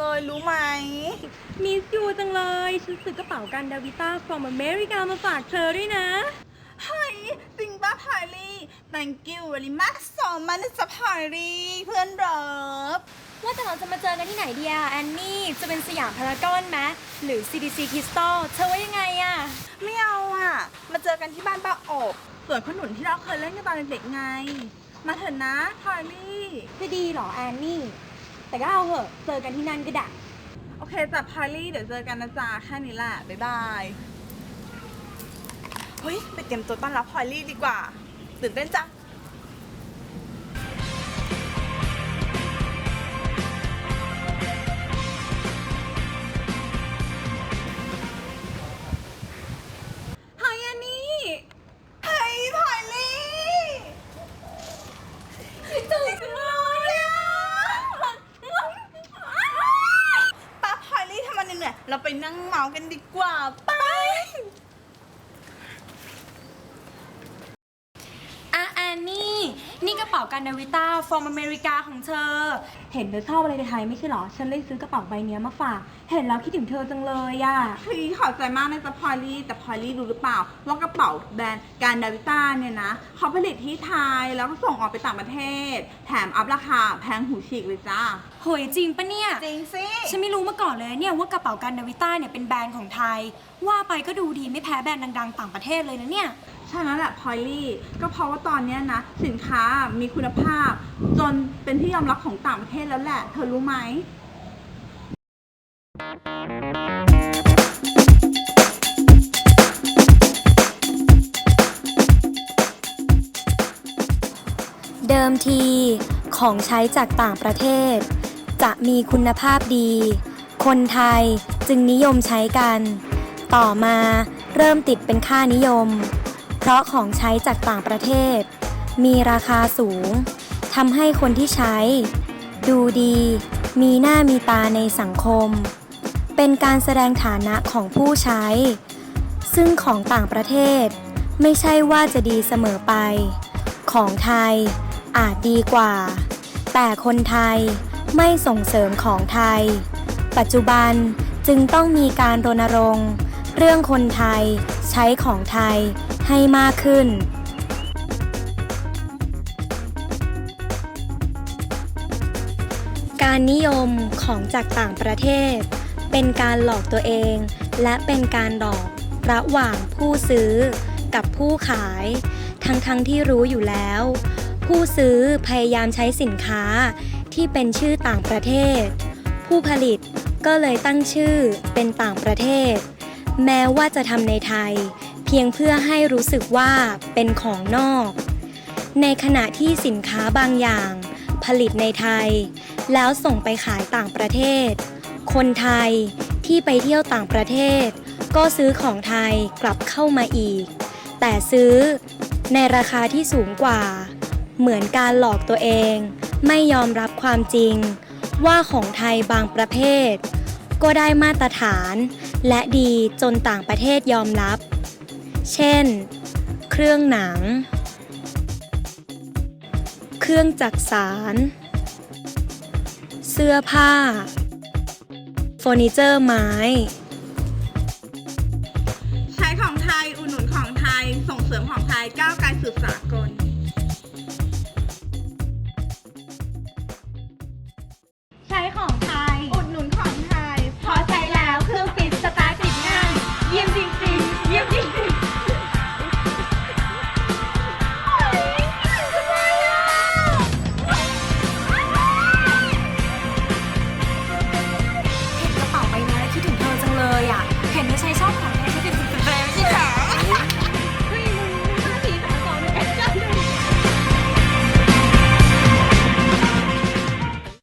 เลยรู้ไหม มิสยูจังเลยฉันซื้อกระเป๋ากันดาวิต้า from America มาฝากเธอด้วยนะ เฮ้ยจริงป่ะพายลี่ thank you very much so much นะจ๊ะพายลี่เพื่อนรักว่าแต่เราจะมาเจอกันที่ไหนดีอะแอนนี่จะเป็นสยามพารากอนไหมหรือ CDC Crystal เธอว่ายังไงอะไม่เอาอะ มาเจอกันที่บ้านป้าอบส่วนขนุนที่เราเคยเล่นกันตอนเด็กๆไง มาเถอะนะพายลี่ จะดีเหรอแอนนี่ แต่ก็เอาเหอะเจอกันที่นั่นก็ได้ โอเคจ้ะพายลี่เดี๋ยวเจอกันนะจ๊ะแค่นี้แหละบ๊ายบายเฮ้ยไปเตรียมตัวต้อนรับพายลี่ดีกว่าตื่นเต้นจัง นั่งเมากันดีกว่าไป อะแอนนี่ นี่กระเป๋ากันดาวิต้า from America ของเธอ เห็นเธอชอบอะไรในไทยไม่ใช่เหรอ ฉันเลยซื้อกระเป๋าใบเนี้ยมาฝาก เห็นแล้วคิดถึงเธอจังเลยอะพี่ขอบใจมากนะจ๊ะพลอยลี่แต่พลอยลี่รู้หรือเปล่า ว่ากระเป๋าแบรนด์การดาวิต้าเนี่ยนะเขาผลิตที่ไทยแล้วก็ส่งออกไปต่างประเทศ แถมอัพราคาแพงหูฉีกเลยจ้าโหยจริงปะเนี่ย จริงสิฉันไม่รู้มาก่อนเลยเนี่ยว่ากระเป๋ากันดาวิต้าเนี่ยเป็นแบรนด์ของไทย ว่าไปก็ดูดีไม่แพ้แบรนด์ดังๆ ต่างประเทศเลยนะเนี่ย ใช่แล้วแหละพอยลี่ก็เพราะว่าตอนเนี้ยนะสินค้ามีคุณภาพ จนเป็นที่ยอมรับของต่างประเทศแล้วแหละ เธอรู้ไหม เดิมทีของใช้จากต่างประเทศ จะมีคุณภาพดี คนไทยจึงนิยมใช้กัน ต่อมาเริ่มติดเป็นค่านิยม เพราะของใช้จากต่างประเทศ มีราคาสูงทำให้คนที่ใช้ ดูดี มีหน้ามีตาในสังคม เป็นการแสดงฐานะของผู้ใช้ ซึ่งของต่างประเทศ ไม่ใช่ว่าจะดีเสมอไป ของไทยอาจดีกว่า แต่คนไทยไม่ส่งเสริมของไทย ปัจจุบันจึงต้องมีการรณรงค์ เรื่องคนไทยใช้ของไทย ให้มากขึ้น การนิยมของจากต่างประเทศ เป็นการหลอกตัวเอง และเป็นการหลอกระหว่างผู้ซื้อกับผู้ขาย ทั้งๆทที่รู้อยู่แล้ว ผู้ซื้อพยายามใช้สินค้าที่เป็นชื่อต่างประเทศ ผู้ผลิตก็เลยตั้งชื่อเป็นต่างประเทศ แม้ว่าจะทำในไทย เพียงเพื่อให้รู้สึกว่าเป็นของนอก ในขณะที่สินค้าบางอย่าง ผลิตในไทย แล้วส่งไปขายต่างประเทศ คนไทยที่ไปเที่ยวต่างประเทศ ก็ซื้อของไทยกลับเข้ามาอีก แต่ซื้อในราคาที่สูงกว่า เหมือนการหลอกตัวเอง ไม่ยอมรับความจริง ว่าของไทยบางประเภท ก็ได้มาตรฐาน และดีจนต่างประเทศยอมรับ เช่น เครื่องหนัง เครื่องจักสาร เสื้อผ้า เฟอร์นิเจอร์ไม้ ใช้ของไทย อุดหนุนของไทย ส่งเสริมของไทย ก้าวไกลสู่สากล